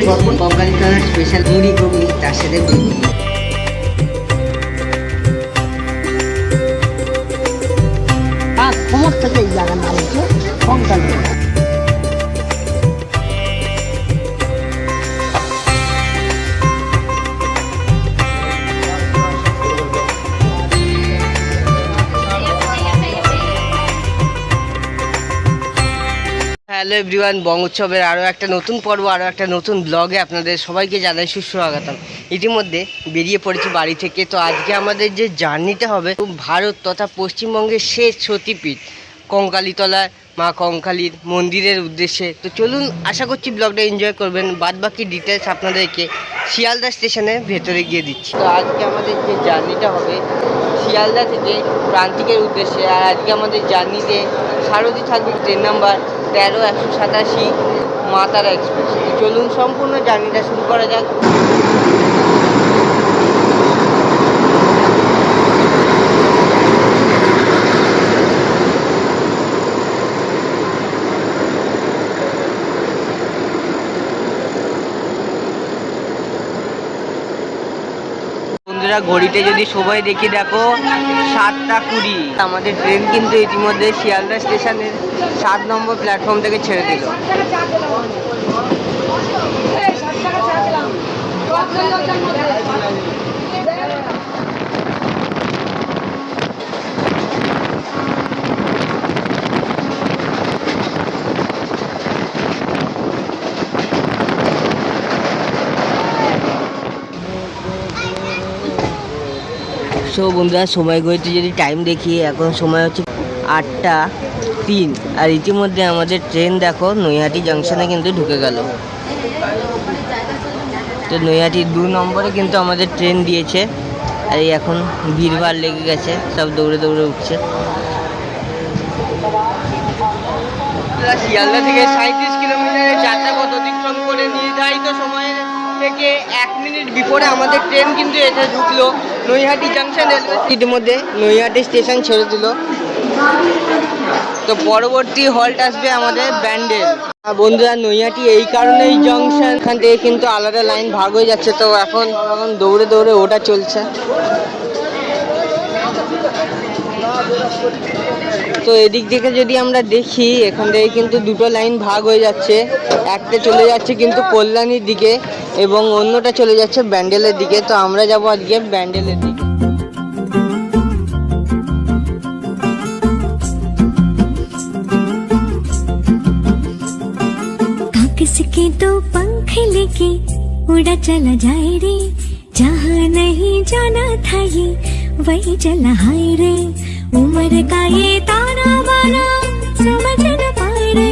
পড়েছি বঙ্গালীতলার স্পেশাল মুড়ি ঘুগনি তার সাথে থেকে এই জায়গার নাম হচ্ছে কঙ্কাল হ্যালো এভরিওয়ান, বং উৎসবের আরও একটা নতুন পর্ব আরও একটা নতুন ব্লগে আপনাদের সবাইকে জানাই সুস্বাগতম। ইতিমধ্যে বেরিয়ে পড়েছি বাড়ি থেকে, তো আজকে আমাদের যে জার্নিটা হবে ভারত তথা পশ্চিমবঙ্গের শেষ সতীপীঠ কঙ্কালীতলা মা কঙ্কালীর মন্দিরের উদ্দেশ্যে। তো চলুন, আশা করছি ব্লগটা এনজয় করবেন বাদ বাকি ডিটেলস আপনাদেরকে শিয়ালদা স্টেশনে ভেতরে গিয়ে দিচ্ছি। তো আজকে আমাদের যে জার্নিটা হবে শিয়ালদা থেকে প্রান্তিকের উদ্দেশ্যে, আর আজকে আমাদের জার্নিতে সারথি থাকবে ট্রেন নাম্বার তেরো একশো সাতাশি মাতারা এক্সপ্রেস। চলুন সম্পূর্ণ জার্নিটা শুরু করা যাক। বন্ধুরা, ঘড়িতে যদি সময় দেখি, দেখো সাতটা কুড়ি। আমাদের ট্রেন কিন্তু ইতিমধ্যে শিয়ালদা স্টেশনের সাত নম্বর প্ল্যাটফর্ম থেকে ছেড়ে দিল। সো বন্ধুরা, সময় ঘড়িতে যদি টাইম দেখি, এখন সময় হচ্ছে আটটা তিন। আর ইতিমধ্যে আমাদের ট্রেন দেখো, নৈহাটি জাংশনে কিন্তু ঢুকে গেল। তো নৈহাটি দু নম্বরে কিন্তু আমাদের ট্রেন দিয়েছে। আর এই এখন ভিড়ভাড় লেগে গেছে, সব দৌড়ে দৌড়ে উঠছে। শিয়ালদা থেকে সাঁত্রিশ কিলোমিটারের যাত্রাপথ অতিক্রম করে নির্ধারিত সময়ের থেকে এক মিনিট বিফোরে আমাদের ট্রেন কিন্তু এসে ঢুকলো। নৈহাটি জাংশন ইতিমধ্যে নৈহাটি স্টেশন ছেড়ে দিল। তো পরবর্তী হল্ট আসবে আমাদের ব্যান্ডেল। বন্ধুরা, নৈহাটি এই কারণেই জংশন এখান থেকে কিন্তু আলাদা লাইন ভাগ হয়ে যাচ্ছে। তো এখন এখন দৌড়ে দৌড়ে ওটা চলছে। তো এদিক থেকে যদি আমরা দেখি এখান থেকে কিন্তু দুটো লাইন ভাগ হয়ে যাচ্ছে একটা চলে যাচ্ছে কিন্তু কল্যাণীর দিকে এবং অন্যটা চলে যাচ্ছে ব্যান্ডেলের দিকে তো আমরা যাব আজকে ব্যান্ডেলের দিকে काकस के तो पंख लेके उड़ा चला जाए रे जहाँ नहीं जाना था ये वही चला हाय रे उम्र का ये ताना बाना समझ न पाए रे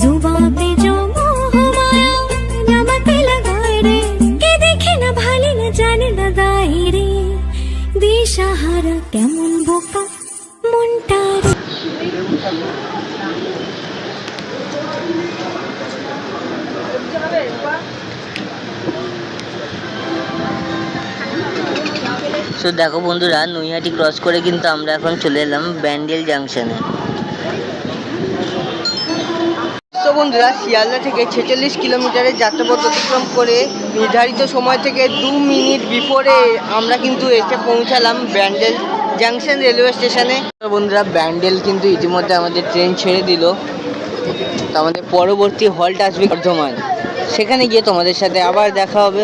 जुबा पे जो मोह माया नमक लगाए रे के देखे न भाले न जाने न दाए रे দিশাহারা কেমন বোকা মনটার সো দেখো বন্ধুরা নৈহাটি ক্রস করে কিন্তু আমরা এখন চলে এলাম ব্যান্ডেল জাংশনে তো বন্ধুরা, শিয়ালদা থেকে ছেচল্লিশ কিলোমিটারের যাত্রাপথ অতিক্রম করে নির্ধারিত সময় থেকে দু মিনিট বিপরে আমরা কিন্তু এসে পৌঁছালাম ব্যান্ডেল জাংশন রেলওয়ে স্টেশনে। বন্ধুরা, ব্যান্ডেল কিন্তু ইতিমধ্যে আমাদের ট্রেন ছেড়ে দিল। তো আমাদের পরবর্তী হল্ট আসবে বর্ধমান। সেখানে গিয়ে তোমাদের সাথে আবার দেখা হবে।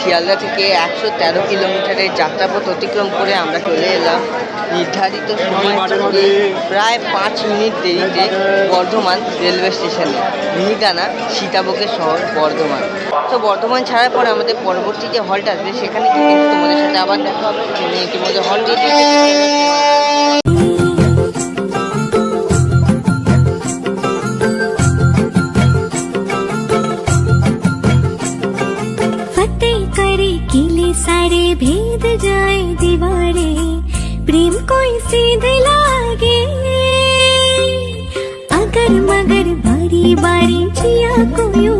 শিয়ালদা থেকে একশো তেরো কিলোমিটারের যাত্রাপথ অতিক্রম করে আমরা চলে এলাম। নির্ধারিত সময় প্রায় পাঁচ মিনিট দেরিতে বর্ধমান রেলওয়ে স্টেশনে। মিহিদানা সীতাভোগের শহর বর্ধমান। তো বর্ধমান ছাড়ার পর আমাদের পরবর্তী যে হলটা আসবে সেখানে কিন্তু তোমাদের সাথে আবার দেখা হবে। তুমি ইতিমধ্যে হল भेद जाए दीवारे प्रेम कोई सीध लागे। अगर मगर बारी बारी जिया को यूँ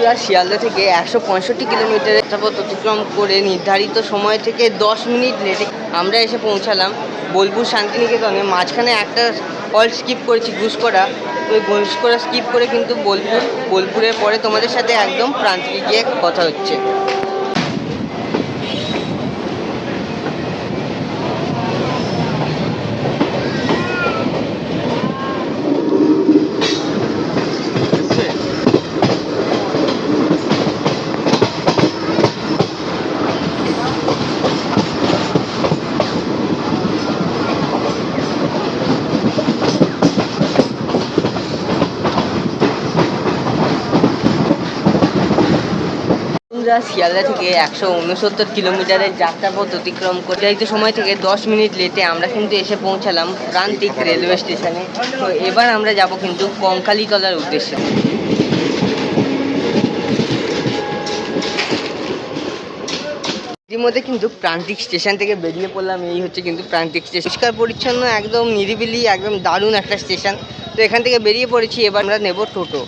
বন্ধুরা শিয়ালদা থেকে একশো পঁয়ষট্টি কিলোমিটার স্থাপত অতিক্রম করে নির্ধারিত সময় থেকে দশ মিনিট লেটে আমরা এসে পৌঁছালাম বোলপুর শান্তিনিকেতনে। মাঝখানে একটা হল স্কিপ করেছি ঘুষকরা ওই ঘুষকরা স্কিপ করে কিন্তু বোলপুর, বোলপুরের পরে তোমাদের সাথে একদম প্রান্তিকে গিয়ে কথা হচ্ছে। বন্ধুরা শিয়ালদা থেকে একশো উনসত্তর কিলোমিটারের যাত্রাপথ অতিক্রম করে নির্ধারিত সময় থেকে দশ মিনিট লেটে আমরা কিন্তু এসে পৌঁছালাম প্রান্তিক রেলওয়ে স্টেশনে। তো এবার আমরা যাব কিন্তু কঙ্কালীতলার উদ্দেশ্যে। ইতিমধ্যে কিন্তু প্রান্তিক স্টেশন থেকে বেরিয়ে পড়লাম। এই হচ্ছে কিন্তু প্রান্তিক স্টেশন। পরিষ্কার, পরিচ্ছন্ন, একদম নিরিবিলি, একদম দারুণ একটা স্টেশন। তো এখান থেকে বেরিয়ে পড়েছি, এবার আমরা নেব টোটো।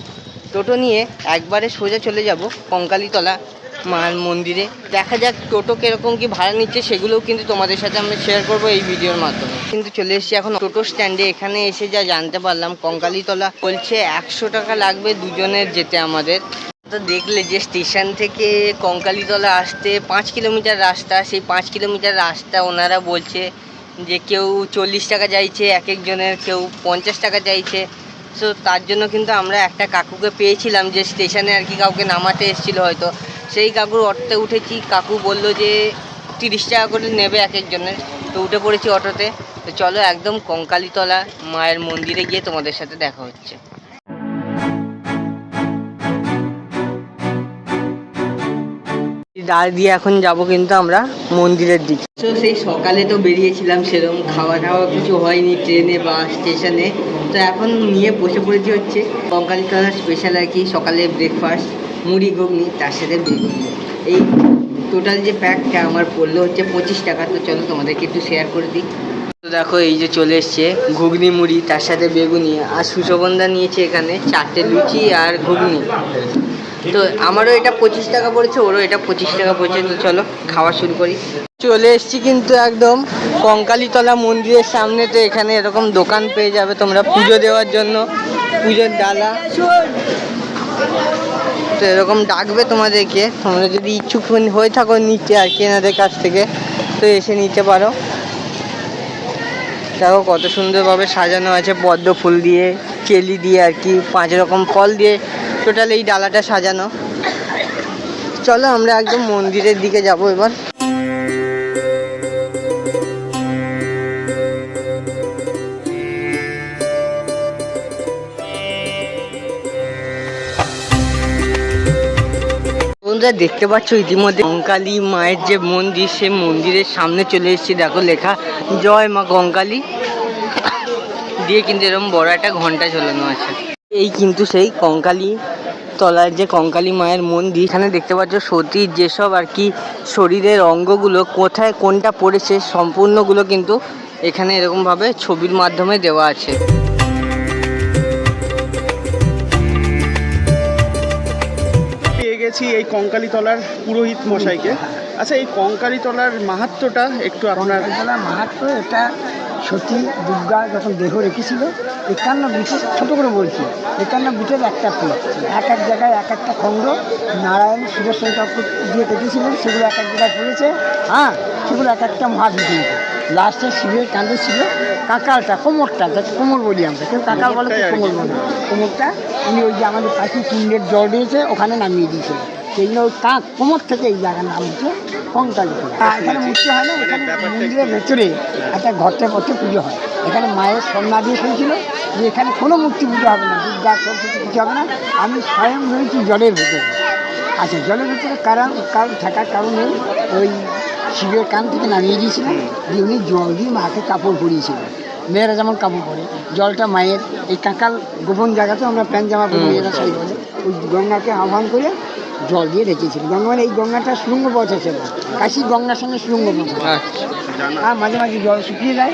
টোটো নিয়ে একবারে সোজা চলে যাব কঙ্কালীতলা। মার মন্দিরে। দেখা যাক টোটো কীরকম কি ভাড়া নিচ্ছে, সেগুলোও কিন্তু তোমাদের সাথে আমরা শেয়ার করব এই ভিডিওর মাধ্যমে। কিন্তু চলে এসেছি এখন টোটো স্ট্যান্ডে এখানে এসে যা জানতে পারলাম, কঙ্কালীতলা বলছে একশো টাকা লাগবে দুজনের যেতে আমাদের। তো দেখলে যে স্টেশন থেকে কঙ্কালীতলা আসতে পাঁচ কিলোমিটার রাস্তা, সেই পাঁচ কিলোমিটার রাস্তা ওনারা বলছে যে কেউ চল্লিশ টাকা চাইছে, এক একজনের কেউ পঞ্চাশ টাকা চাইছে। সো তার জন্য কিন্তু আমরা একটা কাকুকে পেয়েছিলাম যে স্টেশনে আর কি কাউকে নামাতে এসেছিল হয়তো। সেই কাকুর অটোতে উঠেছি কাকু বলল যে তিরিশ টাকা করে নেবে এক একজনের। তো উঠে পড়েছি অটোতে। তো চলো একদম কঙ্কালীতলা মায়ের মন্দিরে গিয়ে তোমাদের সাথে দেখা হচ্ছে। দাঁড় দিয়ে এখন যাব কিন্তু আমরা মন্দিরের দিকে। তো সেই সকালে তো বেরিয়েছিলাম সেরকম খাওয়া দাওয়া কিছু হয়নি ট্রেনে বা স্টেশনে। তো এখন নিয়ে বসে পড়েছি হচ্ছে কঙ্কালীতলার স্পেশাল আর কি সকালে ব্রেকফাস্ট মুড়ি ঘুগনি, তার সাথে বেগুনি। এই টোটাল যে প্যাকটা আমার পড়ল হচ্ছে পঁচিশ টাকা। তো চলো তোমাদেরকে একটু শেয়ার করে দিই। তো দেখো, এই যে চলে এসছে ঘুগনি মুড়ি, তার সাথে বেগুনি। আর সুশোভনদা নিয়েছে এখানে চারটে লুচি আর ঘুগনি। তো আমারও এটা পঁচিশ টাকা পড়েছে, ওরও এটা পঁচিশ টাকা পড়েছে। তো চলো, খাওয়া শুরু করি। চলে এসছি কিন্তু একদম কঙ্কালীতলা মন্দিরের সামনে। তো এখানে এরকম দোকান পেয়ে যাবে তোমরা পুজো দেওয়ার জন্য। পুজোর ডালা। তো এরকম ডাকবে তোমাদেরকে। তোমরা যদি ইচ্ছুক হয়ে থাকো নিচে আর কি এনাদের কাছ থেকে, তো এসে নিতে পারো। দেখো কত সুন্দরভাবে সাজানো আছে পদ্ম ফুল দিয়ে চেলি দিয়ে আর কি, পাঁচ রকম ফল দিয়ে টোটাল এই ডালাটা সাজানো। চলো আমরা একদম মন্দিরের দিকে যাব এবার। বন্ধুরা, দেখতে পাচ্ছ ইতিমধ্যে কঙ্কালী মায়ের যে মন্দির, সে মন্দিরের সামনে চলে এসেছি। দেখো, লেখা, জয় মা কঙ্কালী দিয়ে কিন্তু এরকম বড় একটা ঘণ্টা ঝোলানো আছে। এই কিন্তু সেই কঙ্কালী তলার যে কঙ্কালী মায়ের মন্দির, এখানে দেখতে পাচ্ছ সতীর যেসব আর কি শরীরের অঙ্গগুলো, কোথায় কোনটা পড়েছে, সম্পূর্ণগুলো কিন্তু এখানে এরকমভাবে ছবির মাধ্যমে দেওয়া আছে। গেছি এই কঙ্কালীতলার পুরোহিত মশাইকে। আচ্ছা এই কঙ্কালীতলার মাহাত্ম্যটা একটু আপনার কঙ্কালীতলা মাহাত্ম এটা সতী দুর্গা যখন দেহ রেখেছিল, একান্ন বিটের, ছোটো করে বলছি, একান্ন বিটের একটা ফুল এক এক জায়গায় এক একটা খণ্ড নারায়ণ, সুদর্শন চক্র দিয়ে কেটেছিলেন সেগুলো এক এক জায়গায় পড়েছে হ্যাঁ সেগুলো এক একটা মহাবিদ্য লাস্টে শিবের কাঁধে ছিল কাকালটা কোমরটা যাকে কোমর বলি আমরা। কেউ কাকাল বলে কোমর বলে কোমরটা উনি ওই যে আমাদের পাখি কুণ্ডের জল দিয়েছে ওখানে নামিয়ে দিয়েছিল সেই জন্য ওই কাক কোমর থেকে এই জায়গার নাম হচ্ছে কঙ্কালি এখানে মূর্তি হয় না এখানে মন্দিরের ভেতরে একটা ঘরতে ঘরতে পুজো হয়। এখানে মায়ের সন্ন্যাদেশ হয়েছিল যে এখানে কোনো মূর্তি পুজো হবে না দুর্গা সরস্বতী পুজো হবে না। আমি স্বয়ং রয়েছি জলের ভেতরে। আচ্ছা জলের ভেতরে কারণ কারণ থাকার কারণে ওই শিবের কান থেকে নামিয়ে দিয়েছিলেন দিয়ে উনি জল দিয়ে মাকে কাপড় পরিয়েছিলেন মেয়েরা যেমন কাপড় পরে জলটা মায়ের এই কাঁকাল গোপন জায়গাতে আমরা প্যান্ট জামা পরে মেয়েরা শাড়ি পরে ওই গঙ্গাকে আহ্বান করে জল দিয়ে রেখেছিল। গঙ্গা মানে এই গঙ্গাটা সুরঙ্গ পথ আছে কাশি গঙ্গার সঙ্গে সুরঙ্গ পথ আচ্ছা। আর মাঝে মাঝে জল শুকিয়ে যায়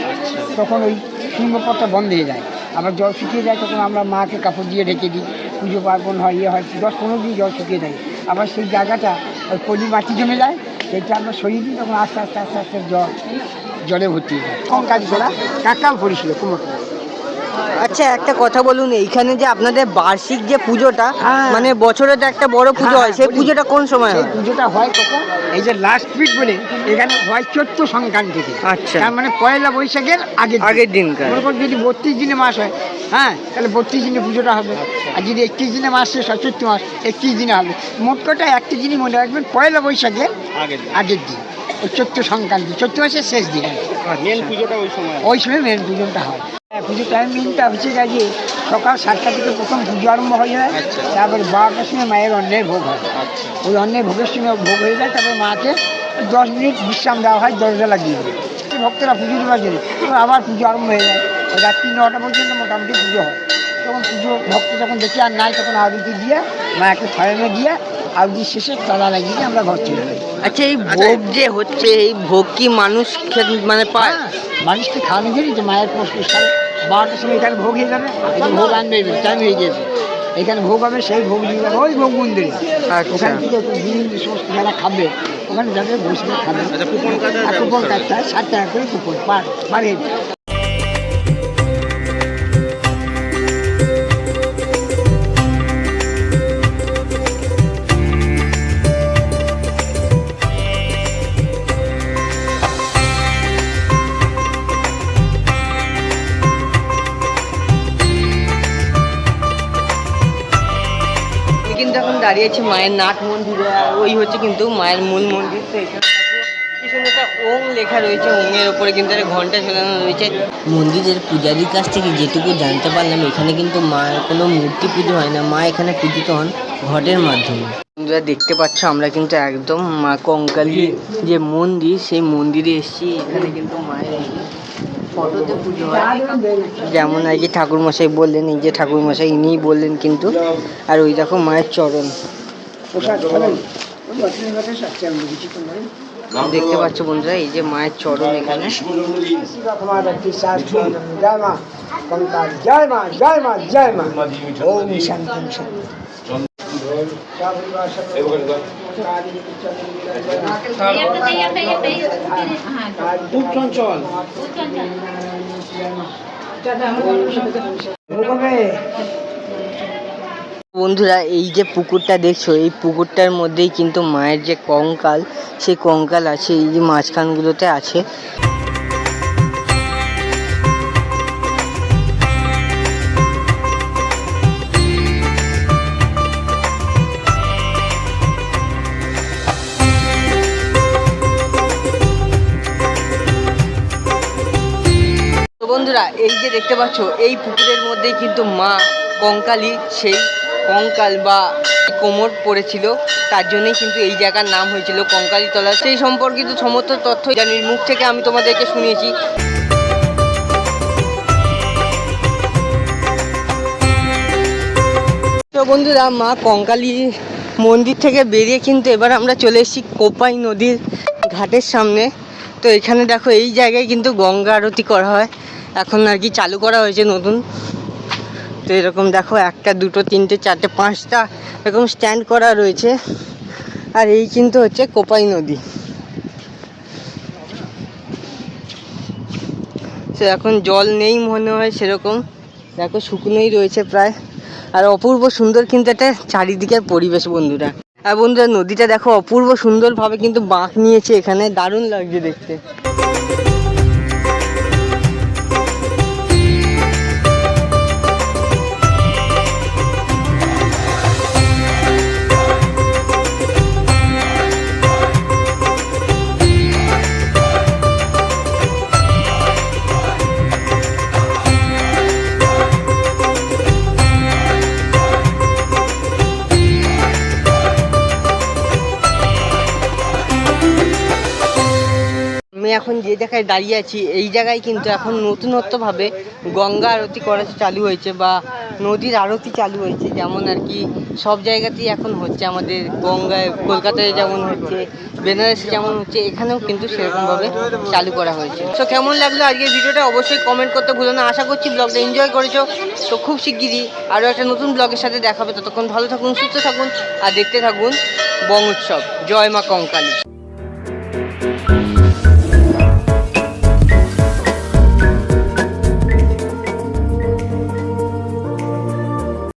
তখন ওই সুরঙ্গ পথটা বন্ধ হয়ে যায়। আবার জল শুকিয়ে যায় তখন আমরা মাকে কাপড় দিয়ে ঢেকে দিই। পুজো পার্বণ হয় ইয়ে হয় দশ পনেরো দিন জল শুকিয়ে যায় আবার সেই জায়গাটা ওই পলি মাটি জমে যায় সেটা আমরা সরিয়ে দিই তখন আস্তে আস্তে আস্তে আস্তে জল জলে ভর্তি হয়ে যায় কম কাজ করা কাকাল পড়েছিল কুমোরটা আচ্ছা একটা কথা বলুন এইখানে যে আপনাদের বার্ষিক যে পুজোটা হ্যাঁ। মানে বছরে তো একটা বড় পুজো হ্যাঁ, হয় সেই পুজোটা কোন সময় হয়? পুজোটা হয় কখন? এই যে লাস্ট উইক বলে এখানে হয় চৈত্র সংক্রান্তিতে। আচ্ছা। তার মানে পয়লা বৈশাখের আগে আগের দিন। মনে করুন যদি বত্রিশ দিনে মাস হয় হ্যাঁ তাহলে বত্রিশ দিনে পুজোটা হবে। আর যদি একত্রিশ দিনে মাস শেষ হয় চৈত্র মাস একত্রিশ দিনে হবে। মোট কথা একটি জিনিস মনে রাখবেন পয়লা বৈশাখের আগের দিন। আগের দিন। ওই চৈত্র সংক্রান্তি চৈত্র মাসের শেষ দিন। মেন পুজোটা ওই সময় ওই সময় মেন পুজোটা হয়। হ্যাঁ, পুজোর টাইমিংটা হচ্ছে গিয়ে সকাল সাতটা থেকে প্রথম পুজো আরম্ভ হয়ে যায় আচ্ছা। তারপরে বারোটার সময় মায়ের অন্যের ভোগ হয়। আচ্ছা। ওই অন্যের ভোগের সময় ভোগ হয়ে যায় তারপর মাকে দশ মিনিট বিশ্রাম দেওয়া হয় দরজা লাগিয়ে দিয়ে। ভক্তরা পুজো দেওয়ার জন্য। আবার পুজো আরম্ভ হয়ে যায়। ওই রাত্রি নটা পর্যন্ত মোটামুটি পুজো হয়। তখন পুজো ভক্ত যখন দেখি আর নাই তখন আরতি দিয়ে মাকে ছয়নে দিয়ে আরতি শেষে তালা লাগিয়ে আমরা ঘর চলে যাই। আচ্ছা এই ভোগ যে হচ্ছে এই ভোগ কি মানুষ মানে পায়? হ্যাঁ, মানুষকে খাওয়ানো জন্যই তো মায়ের সাড়ে বারোটার সময় এখানে ভোগ হয়ে যাবে? ভোগ আনবে টাইম হয়ে গেছে এখানে ভোগ হবে সেই ভোগ দিয়ে যাবে। ওই ভোগ মন্দিরে। আচ্ছা। ওখান থেকে বিভিন্ন সমস্ত যারা খাবে ওখানে যাবে বসবে খাবে। আচ্ছা, কুপন কাটতে ষাট টাকা করে কুপন পার পার দাঁড়িয়েছি মায়ের নাট মন্দিরে আর ওই হচ্ছে কিন্তু মায়ের মূল মন্দির তো এখানে একটা ওং লেখা রয়েছে ওপরে কিন্তু একটা ঘণ্টা ঝোলানো রয়েছে। মন্দিরের পূজারীর কাছ থেকে যেটুকু জানতে পারলাম এখানে কিন্তু মায়ের কোনো মূর্তি পুজো হয় না মা এখানে পূজিত হন ঘটের মাধ্যমে। বন্ধুরা দেখতে পাচ্ছ আমরা কিন্তু একদম মা কঙ্কালী যে মন্দির সেই মন্দিরে এসেছি এখানে কিন্তু মায়ের ফটোতে পুজো হয়। যেমন আর কি ঠাকুর মশাই বললেন এই যে ঠাকুর মশাই ইনিই বললেন কিন্তু আর ওই দেখো মায়ের চরণ। দেখতে পাচ্ছ বন্ধুরা এই যে মায়ের চরণ এখানে। জয় মা জয় মা জয় মা জয় মা ওম শান্তি শান্তি বন্ধুরা, এই যে পুকুরটা দেখছ, এই পুকুরটার মধ্যেই কিন্তু মায়ের যে কঙ্কাল, সেই কঙ্কাল আছে, এই যে মাঝখানগুলোতে আছে। বন্ধুরা, এই যে দেখতে পাচ্ছ, এই পুকুরের মধ্যেই কিন্তু মা কঙ্কালী, সেই কঙ্কাল বা কোমর পড়েছিল। তার জন্যই কিন্তু এই জায়গার নাম হয়েছিল কঙ্কালীতলা। সেই সম্পর্কিত সমস্ত তথ্য জানির মুখ থেকে আমি তোমাদেরকে শুনিয়েছি। তো বন্ধুরা, মা কঙ্কালী মন্দির থেকে বেরিয়ে কিন্তু এবার আমরা চলে এসেছি কোপাই নদীর ঘাটের সামনে। তো এখানে দেখো, এই জায়গায় কিন্তু গঙ্গা আরতি করা হয়। এখন আর কি চালু করা হয়েছে নতুন। তো এরকম দেখো, একটা, দুটো, তিনটে, চারটে, পাঁচটা এরকম স্ট্যান্ড করা রয়েছে। আর এই কিন্তু হচ্ছে কোপাই নদী। তো এখন জল নেই মনে হয় সেরকম। দেখো, শুকনোই রয়েছে প্রায়। আর অপূর্ব সুন্দর কিন্তু একটা চারিদিকের পরিবেশ বন্ধুরা। আর বন্ধুরা, নদীটা দেখো অপূর্ব সুন্দরভাবে কিন্তু বাঁক নিয়েছে এখানে। দারুণ লাগছে দেখতে। যে জায়গায় দাঁড়িয়ে আছি, এই জায়গায় কিন্তু এখন নতুনত্বভাবে গঙ্গা আরতি করা চালু হয়েছে বা নদীর আরতি চালু হয়েছে, যেমন আর কি সব জায়গাতেই এখন হচ্ছে আমাদের গঙ্গায়, কলকাতায় যেমন হচ্ছে, বেনারসে যেমন হচ্ছে, এখানেও কিন্তু সেরকমভাবে চালু করা হয়েছে। তো কেমন লাগল আজকের ভিডিওটা অবশ্যই কমেন্ট করতে ভুলো না। আশা করছি ব্লগটা এনজয় করেছ, তো খুব শিগগিরই আরও একটা নতুন ব্লগের সাথে দেখাবে। ততক্ষণ ভালো থাকুন, সুস্থ থাকুন, আর দেখতে থাকুন বং উৎসব। জয় মা কঙ্কালী।